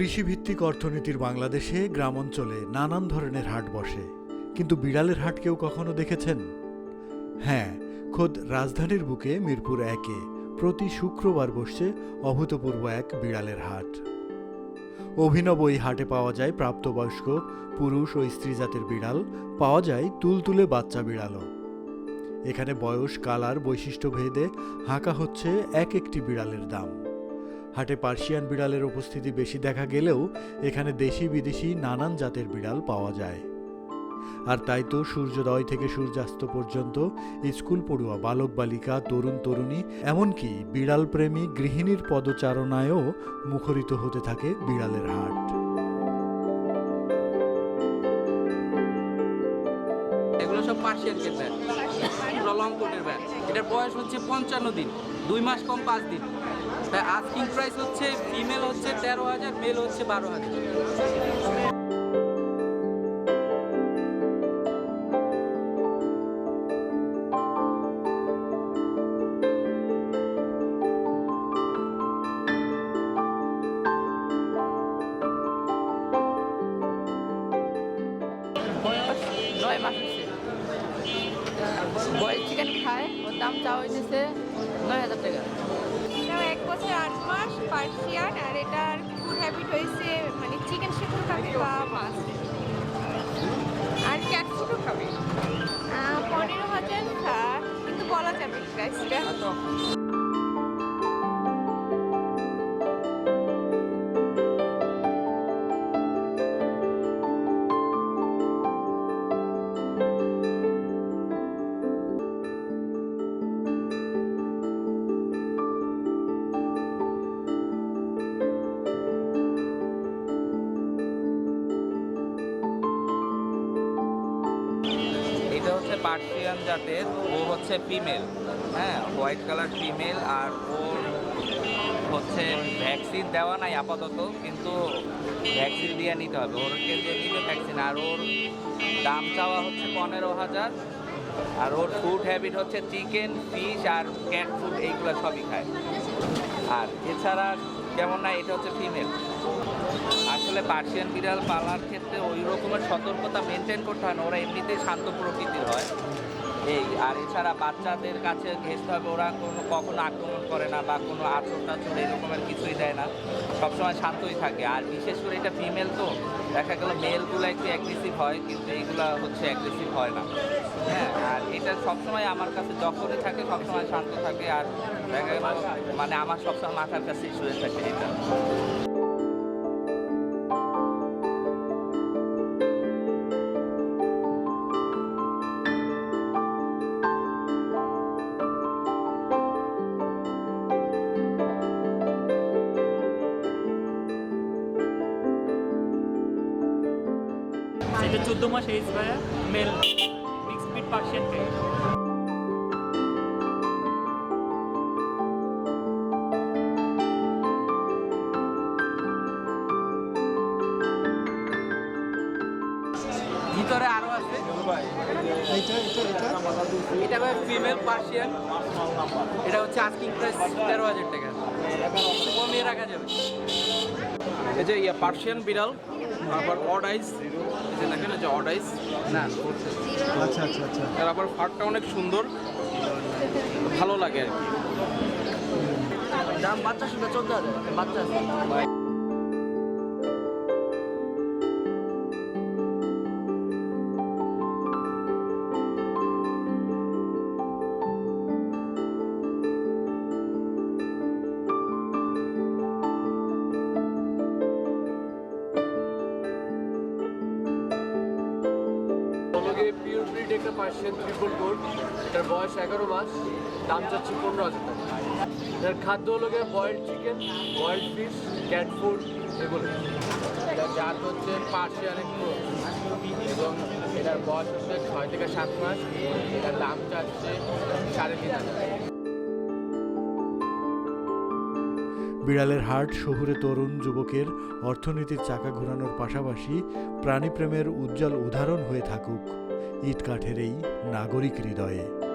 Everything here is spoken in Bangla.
কৃষিভিত্তিক অর্থনীতির বাংলাদেশে গ্রাম অঞ্চলে নানান ধরনের হাট বসে। কিন্তু বিড়ালের হাট কেউ কখনো দেখেছেন? হ্যাঁ খোদ রাজধানীর বুকে মিরপুর একে প্রতি শুক্রবার বসছে অভূতপূর্ব এক বিড়ালের হাট। অভিনব এই হাটে পাওয়া যায় প্রাপ্তবয়স্ক, পুরুষ ও স্ত্রী জাতের বিড়াল, পাওয়া যায় তুলতুলে বাচ্চা বিড়ালও। এখানে বয়স, কালার বৈশিষ্ট্য ভেদে হাঁকা হচ্ছে এক একটি বিড়ালের দাম। হাটে পার্সিয়ান বিড়ালের উপস্থিতি বেশি দেখা গেলেও এখানে দেশি বিদেশি নানান জাতের বিড়াল পাওয়া যায়। আর তাই তো সূর্যোদয় থেকে সূর্যাস্ত পর্যন্ত স্কুল পড়ুয়া বালক, বালিকা, তরুণ, তরুণী, এমনকি বিড়াল প্রেমী গৃহিণীর পদচারণায়ও মুখরিত হতে থাকে বিড়ালের হাট। এগুলো সব পার্সিয়ান এটার বয়স হচ্ছে পঞ্চান্ন দিন। দুই মাস কম পাঁচ দিন। তাই আস্কিং প্রাইস হচ্ছে ফিমেল হচ্ছে তেরো হাজার মেল হচ্ছে বারো হাজার। খায় ওর দাম চাওয়া হইতেছে নয় হাজার টাকা। এটাও এক বছর আট মাস পার্সিয়ান আর এটার ফুড হ্যাবিট হয়েছে মানে চিকেন সেদ্ধ খাবে বা মাছ। আর ক্যাট ফুডও খাবে। পনেরো হাজার কিন্তু বলা যাবে প্রাইসটা পার্সিয়ান জাতের, ও হচ্ছে ফিমেল। হ্যাঁ হোয়াইট কালার ফিমেল আর ওর হচ্ছে ভ্যাকসিন দেওয়া নাই আপাতত, কিন্তু ভ্যাকসিন দিয়ে নিতে হবে। ওর কেন্দ্রে নিবে ভ্যাকসিন, আর ওর দাম চাওয়া হচ্ছে পনেরো হাজার। আর ওর ফুড হ্যাবিট হচ্ছে চিকেন ফিশ আর ক্যাট ফুড এইগুলো সবই খায়। আর এছাড়া যেমন না, এটা হচ্ছে ফিমেল আসলে পার্সিয়ান বিড়াল পালার ক্ষেত্রে ওই রকমের সতর্কতা মেনটেন করতে হয় না, ওরা এমনিতেই শান্ত প্রকৃতির হয়। এই, আর এছাড়া বাচ্চাদের কাছে ঘেসতে হবে, ওরা কোনো, কখনো আক্রমণ করে না বা কোনো আচর টাচর এরকমের কিছুই দেয় না। সবসময় শান্তই থাকে। আর বিশেষ করে এটা ফিমেল তো, দেখা গেল মেলগুলো একটু অ্যাগ্রেসিভ হয়, কিন্তু এইগুলা হচ্ছে অ্যাগ্রেসিভ হয় না। হ্যাঁ আর এটা সবসময় আমার কাছে যখনই থাকে, সবসময় শান্ত থাকে। আর দেখা গেল মানে আমার সবসময় মাথার কাছেই শুয়ে থাকে এটা। এটা চোদ্দ মাস এইজ ভাইয়া মেল মিক্স স্পিড পার্সিয়ান পেয়ে ভিতরে আরও আছে। এটা ভাই ফিমেল পার্সিয়ান এটা হচ্ছে আস্কিং প্রাইস তেরো হাজার টাকা। কমিয়ে রাখা যাবে। এই যে ইয়া পার্সিয়ান বিড়াল আবার অড আইস যে দেখেন এই যে অড আইস না? আচ্ছা আচ্ছা আচ্ছা। আর আবার ফারটা অনেক সুন্দর ভালো লাগে আর কি। দাম বাচ্চা শুধু চোদ্দ হাজার বাচ্চা পিওর একটা পার্সিয়ান ট্রিপল কোড এটার বয়স এগারো মাস, দাম চাচ্ছি পনেরো হাজার টাকা। এটার খাদ্য হলো গিয়ে boiled chicken boiled fish cat food এগুলো। এটার জাত হচ্ছে পার্সিয়ান এবং এটার বয়স হচ্ছে ছয় থেকে সাত মাস। এটার দাম চাচ্ছে সাড়ে তিন বিড়ালের হাট শহুরে তরুণ যুবকের অর্থনীতির চাকা ঘোরানোর পাশাপাশি প্রাণীপ্রেমের উজ্জ্বল উদাহরণ হয়ে থাকুক। ইটকাঠের এই নাগরিক হৃদয়ে।